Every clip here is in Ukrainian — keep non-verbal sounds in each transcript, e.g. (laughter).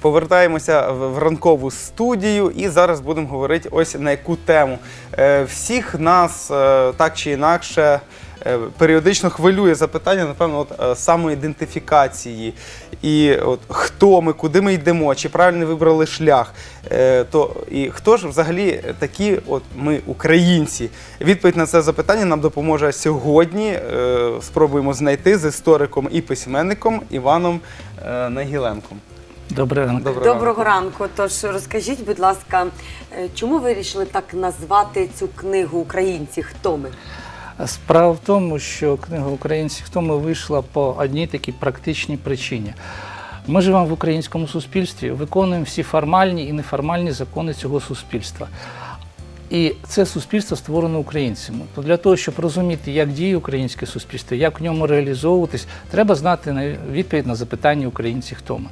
Повертаємося в ранкову студію і зараз будемо говорити ось на яку тему. Е, Всіх нас е, так чи інакше е, періодично хвилює запитання, напевно, от самоідентифікації. І от хто ми, куди ми йдемо, чи правильно вибрали шлях. То і хто ж взагалі такі, от ми, українці? Відповідь на це запитання нам допоможе сьогодні. Спробуємо знайти з істориком і письменником Іваном Нагіленком. Добрий ранок. Доброго, Доброго ранку. Тож розкажіть, будь ласка, е, чому ви вирішили так назвати цю книгу Українці? Хто ми? Справа в тому, що книга Українці хто ми вийшла по одній такій практичній причині. Ми живемо в українському суспільстві, виконуємо всі формальні і неформальні закони цього суспільства. І це суспільство створено українцями. То для того, щоб розуміти, як діє українське суспільство, як в ньому реалізовуватись, треба знати на- відповідь на запитання українці, хто ми.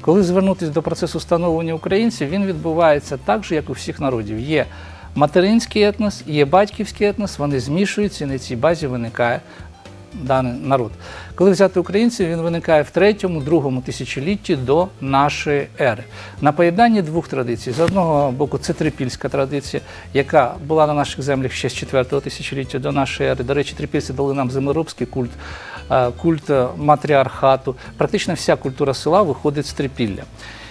Коли звернутися до процесу становлення українців, він відбувається так же, як у всіх народів. Є материнський етнос, є батьківський етнос, вони змішуються, і на цій базі виникає даний народ. Коли взяти українців, він виникає в третьому, другому тисячолітті до нашої ери. На поєднанні двох традицій. З одного боку, це трипільська традиція, яка була на наших землях ще з 4-го тисячоліття до нашої ери. До речі, трипільці дали нам землеробський культ, е, культ матріархату. Практично вся культура села виходить з трипілля.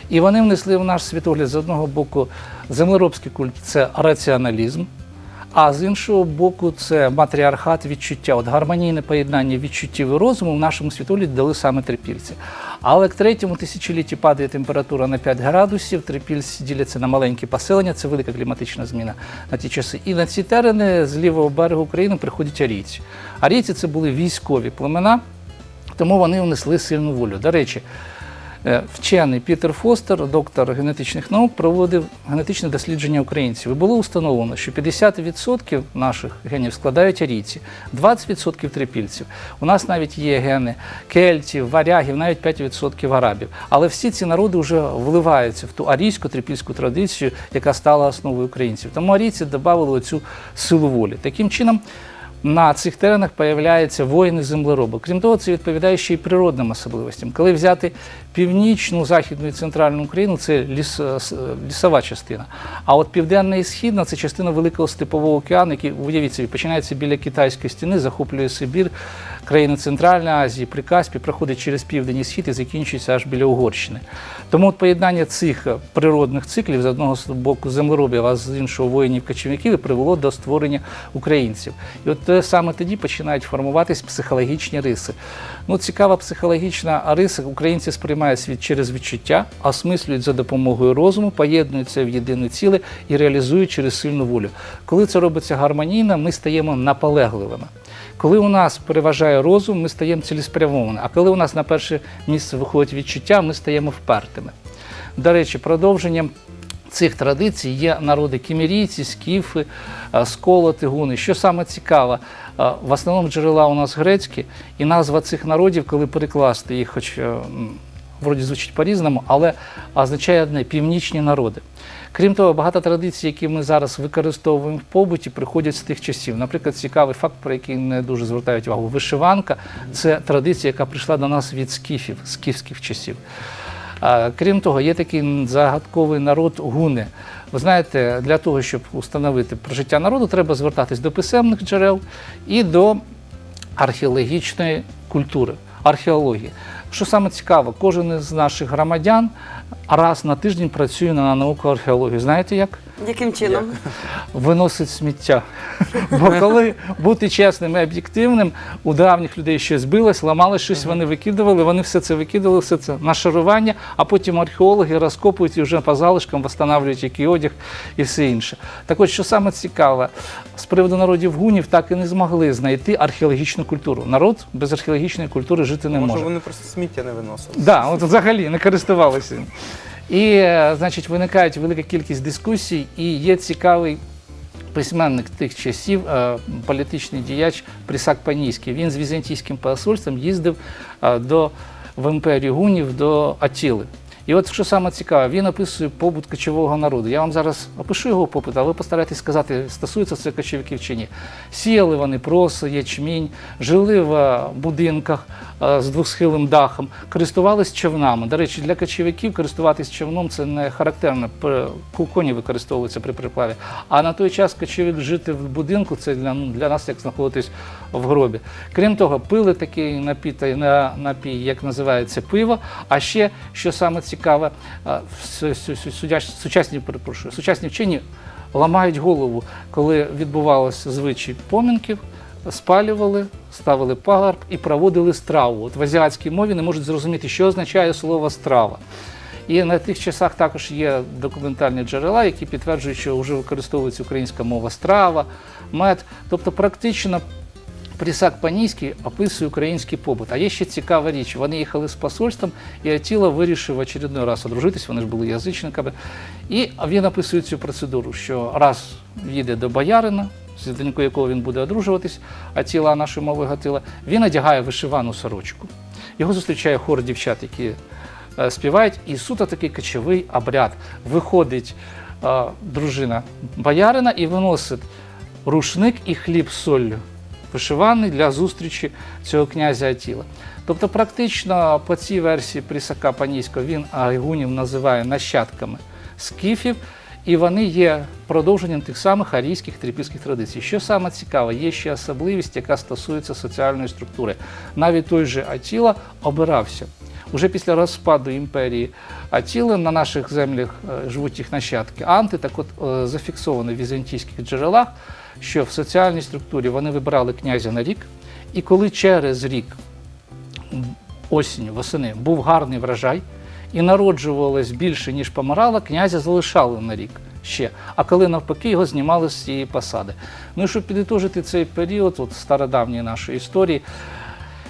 І вони внесли в наш світогляд з одного боку землеробський культ це раціоналізм. А з іншого боку, це матріархат відчуття. От гармонійне поєднання відчуттів і розуму в нашому світогляді дали саме трипільці. Але к третьому тисячолітті падає температура на 5 градусів, трипільці діляться на маленькі поселення, це велика кліматична зміна на ті часи. І на ці терени з лівого берегу України приходять арійці. Арійці це були військові племена, тому вони внесли сильну волю. До речі, Вчений Пітер Фостер, доктор генетичних наук, проводив генетичне дослідження українців. І було установлено, що 50% наших генів складають арійці, 20% трипільців. У нас навіть є гени кельтів, варягів, навіть 5% арабів. Але всі ці народи вже вливаються в ту арійську трипільську традицію, яка стала основою українців. Тому арійці додали оцю силу волі. Таким чином. На цих теренах появляються воїни землероби. Крім того, це відповідає ще й природним особливостям. Коли взяти північну, західну і центральну Україну, це ліс, е, е, лісова частина. А от південна і східна це частина Великого степового океану, який, уявіть собі, починається біля китайської стіни, захоплює Сибір, країни Центральної Азії, Прикаспі, проходить через південь і схід і закінчується аж біля Угорщини. Тому от поєднання цих е, природних циклів з одного боку землеробів, а з іншого воїнів-кочівників і привело до створення українців. І от е, саме тоді починають формуватись психологічні риси. Ну, цікава психологічна риса. Українці сприймають світ через відчуття, осмислюють за допомогою розуму, поєднуються в єдине ціле і реалізують через сильну волю. Коли це робиться гармонійно, ми стаємо наполегливими. Коли у нас переважає розум, ми стаємо цілеспрямованими. А коли у нас на перше місце виходить відчуття, ми стаємо впертими. До речі, продовженням цих традицій є народи кімірійці, скіфи, е, сколоти, гуни. Що саме цікаво, е, в основному джерела у нас грецькі, і назва цих народів, коли перекласти їх, хоч е, вроді звучить по-різному, але означає одне північні народи. Крім того, багато традицій, які ми зараз використовуємо в побуті, приходять з тих часів. Наприклад, цікавий факт, про який не дуже звертають увагу. Вишиванка це традиція, яка прийшла до нас від скіфів, скіфських часів. Крім того, є такий загадковий народ гуни. Ви знаєте, для того, щоб установити про життя народу, треба звертатись до писемних джерел і до археологічної культури, археології. Що саме цікаво, кожен із наших громадян раз на тиждень працює на науку археології. Знаєте як? Яким чином? Виносить сміття. (laughs) Бо коли бути чесним і об'єктивним, у давніх людей щось збилось, ламали щось, вони викидували, вони все це викидували, все це нашарування, а потім археологи розкопують і вже по залишкам встановлюють який одяг і все інше. Так от, що саме цікаве, з приводу народів гунів так і не змогли знайти археологічну культуру. Народ без археологічної культури жити не Може, може. вони просто сміття не виносили. Да, от взагалі не користувалися. І, е, значить, виникає велика кількість дискусій, і є цікавий письменник тих часів, е, політичний діяч Присак Панійський. Він з візантійським посольством їздив е, до, в імперію гунів до Атіли. І от що саме цікаве, він описує побут кочового народу. Я вам зараз опишу його побут, а ви постарайтесь сказати, стосується це кочовиків чи ні. Сіяли вони просо, ячмінь, жили в е, будинках е, з двохсхилим дахом, користувались човнами. До речі, для кочівників користуватись човном це не характерно. Коні використовуються при приплаві. А на той час кочівник жити в будинку це для, для нас як знаходитись в гробі. Крім того, пили такий напій, напій, як називається пиво. А ще, що саме цікаве, е, судяч- сучасні, перепрошую, сучасні вчені ламають голову, коли відбувалося звичай помінків, спалювали, ставили пагорб і проводили страву. От в азіатській мові не можуть зрозуміти, що означає слово страва. І на тих часах також є документальні джерела, які підтверджують, що вже використовується українська мова страва, мед. Тобто, практично Прісак Панійський описує український побут. А є ще цікава річ. Вони їхали з посольством, і Атіла вирішив в очередной раз одружитись, вони ж були язичниками. І він описує цю процедуру, що раз їде до боярина, з донькою якого він буде одружуватись, Атіла нашою мовою гатила, він одягає вишивану сорочку. Його зустрічає хор дівчат, які е, співають, і суто такий кочовий обряд. Виходить е, дружина боярина і виносить рушник і хліб з соллю вишиваний для зустрічі цього князя Атіла. Тобто, практично по цій версії Прісака Панійського він айгунів називає нащадками скіфів, і вони є продовженням тих самих арійських трипільських традицій. Що саме цікаве, є ще особливість, яка стосується соціальної структури. Навіть той же Атіла обирався. Уже після розпаду імперії Атіли на наших землях е, живуть їх нащадки анти. Так от е, зафіксовано в візантійських джерелах, що в соціальній структурі вони вибирали князя на рік, і коли через рік м, осінню, восени був гарний врожай, і народжувалось більше, ніж помирало, князя залишали на рік ще. А коли навпаки його знімали з цієї посади. Ну і щоб підітожити цей період, от стародавньої нашої історії,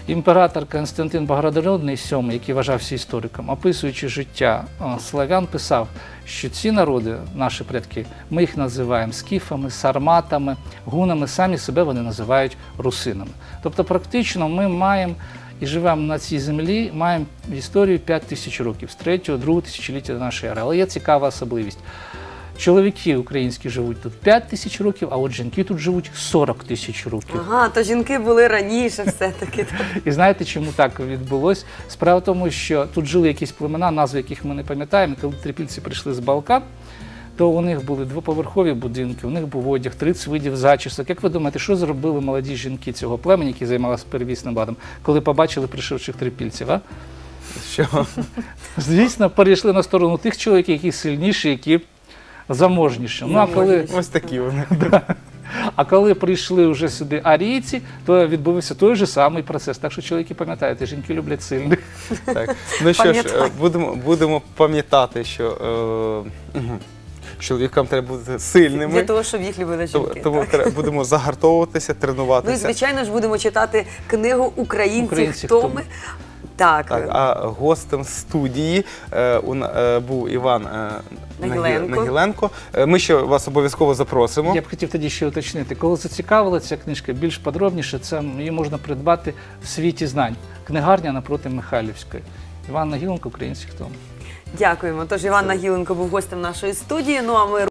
імператор Константин Багратионний VII, який вважався істориком, описуючи життя славян, писав, що ці народи, наші предки, ми їх називаємо скіфами, сарматами, гунами, самі себе вони називають русинами. Тобто, практично ми маємо і живемо на цій землі, маємо історію 5 тисяч років з 3-2 тисячоліття нашої ери. Але є цікава особливість. Чоловіки українські живуть тут 5 тисяч років, а от жінки тут живуть 40 тисяч років. Ага, то жінки були раніше все-таки. І знаєте, чому так відбулось? Справа в тому, що тут жили якісь племена, назви яких ми не пам'ятаємо. Коли трипільці прийшли з Балкан, то у них були двоповерхові будинки, у них був одяг, 30 видів зачісок. Як ви думаєте, що зробили молоді жінки цього племені, які займалися перевісним ладом, коли побачили пришивших трипільців? А? Що? Звісно, перейшли на сторону тих чоловіків, які сильніші, які заможніші. Ну а коли Ось такі вони. (laughs) А коли прийшли вже сюди арійці, то відбувся той же самий процес. Так що чоловіки пам'ятаєте, жінки люблять сильних. Так. Ну що ж, будемо, будемо пам'ятати, що е, мгм, чоловікам треба бути сильними. Для того, щоб їх любили Тому, жінки. тому так. треба- будемо загартовуватися, Ну і тренуватися. звичайно ж будемо читати книгу Українці, «Українці, хто хто ми. ми». Так, Так, а гостем студії е, у, е, був Іван е, Нагіленко. Нагіленко. Е, Ми ще вас обов'язково запросимо. Я б хотів тоді ще уточнити. Коли зацікавила ця книжка більш подробніше, це її можна придбати в світі знань. Книгарня напроти Михайлівської. Іван Нагіленко, український хто. дякуємо. Тож Іван Нагіленко був гостем нашої студії. Ну а ми